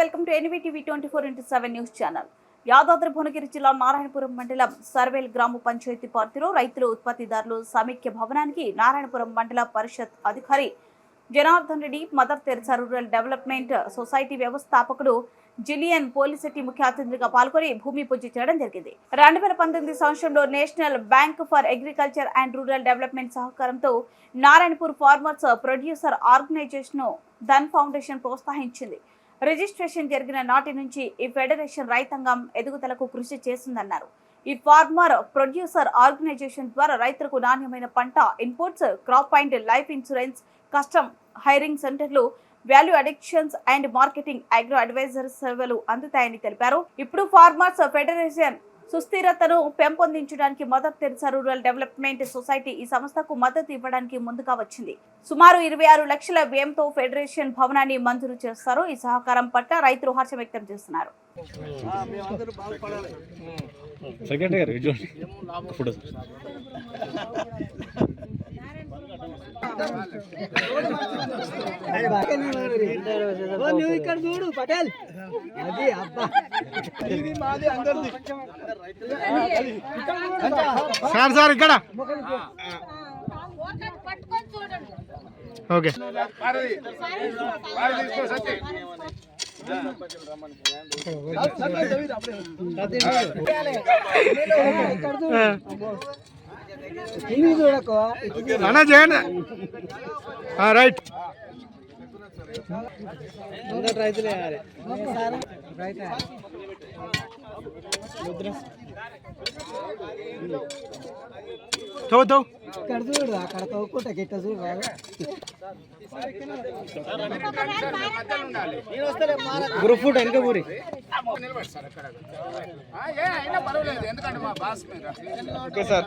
Welcome to NV TV twenty four into seven news channel. Yadadri Bhuvanagiri జిల్లా నారాయణపురం మండలం సర్వేల్ గ్రామ పంచాయతీ పార్టీలో రైతులు ఉత్పత్తిదారులు సమైక్య భవనానికి నారాయణపురం మండల పరిషత్ అధికారి Janardhan Reddy Mother Teresa rural development society వ్యవస్థాపకుడు జిలియన్ పోలిసెట్టి ముఖ్య అతిథిగా పాల్గొని భూమి పూజ చేయడం జరిగింది. రెండు వేల పంతొమ్మిది సంవత్సరంలో national bank for agriculture and rural development సహకారంతో Narayanpur farmers producer organisation Dhan foundation ప్రోత్సహించింది. Registration జరిగిన నాటి నుంచి ఈ ఫెడరేషన్ రైతాంగం ఎదుగుదలకు కృషి చేస్తుందన్నారు. ఈ ఫార్మర్ ప్రొడ్యూసర్ ఆర్గనైజేషన్ ద్వారా రైతులకు నాణ్యమైన పంట inputs crop and life insurance custom hiring సెంటర్లు value additions and marketing agro advisor సేవలు అందుతాయని తెలిపారు. ఇప్పుడు ఫార్మర్స్ ఫెడరేషన్ సుస్థిరతను పెంపొందించడానికి mother Teresa rural development society ఈ సంస్థకు మద్దతు ఇవ్వడానికి ముందుగా వచ్చింది. సుమారు ఇరవై ఆరు లక్షల వ్యయంతో ఫెడరేషన్ భవనాన్ని మంజూరు చేస్తారు. ఈ సహకారం పట్ల రైతులు హర్షం వ్యక్తం చేస్తున్నారు. గారు నువ్వు ఇక్కడ. చూడు పటేల్ అది అబ్బా ఇది మాది అందరిది సార్ సార్ ఇక్కడ ఓకే ఇక్కడ ఇది చూడకో. అన్నా చేయండి రైట్. అందరు రైతులు తో ఇక్కడ చూడు అక్కడ తవ్వుకుంటా గిట్ట చూడు గ్రూప్ ఫుడ్ వెనక పూరి ఓకే సార్.